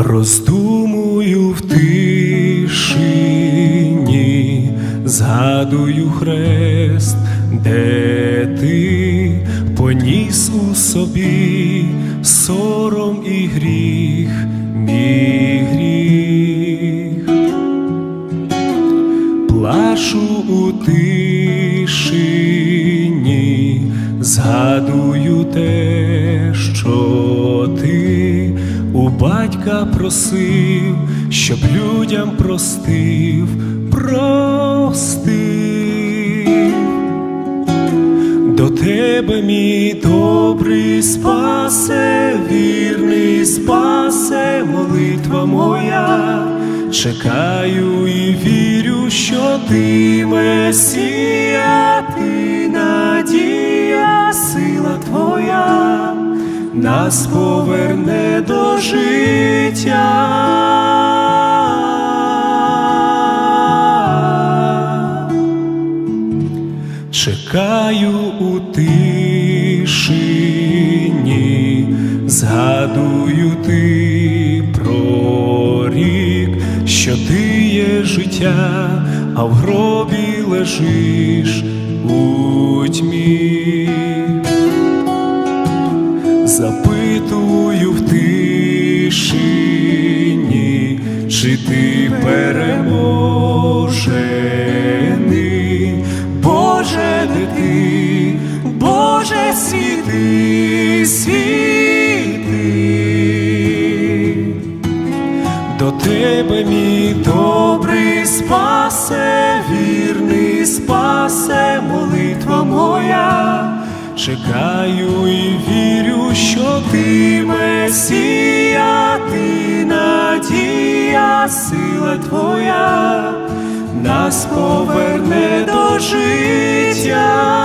Роздумую в тишині, згадую хрест, де ти поніс у собі сором і гріх. Батька просив, щоб людям простив, простив. До тебе, мій добрий спасе, вірний спасе, молитва моя, чекаю і вірю, що ти Месія, нас поверне до життя. Чекаю у тишині, згадую ти про рік, що ти є життя, а в гробі лежиш у тьмі. Спасе, молитва моя, чекаю і вірю, що ти Месія, ти надія, сила твоя, нас поверне до життя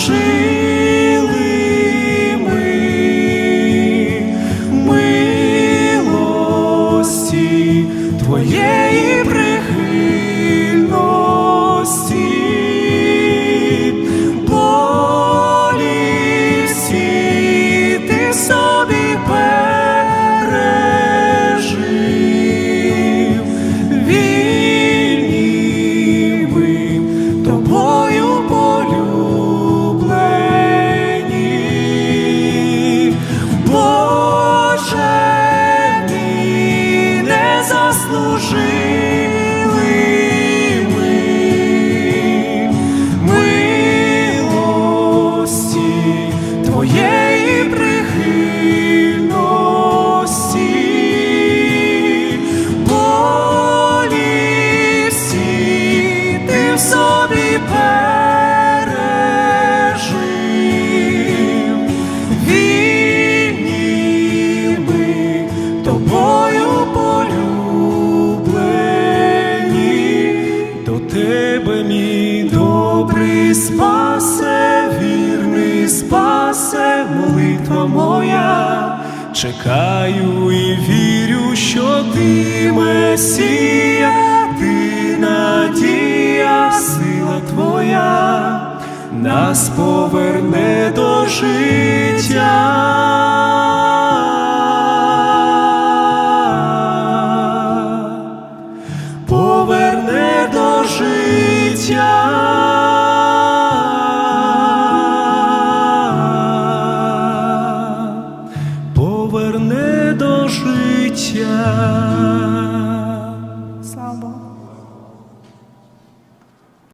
是。Заслужили ми. Милості Твоєї прихильності, чекаю і вірю, що ти Месія, ти надія, сила твоя нас поверне до життя. Поверне до життя. поверне до життя.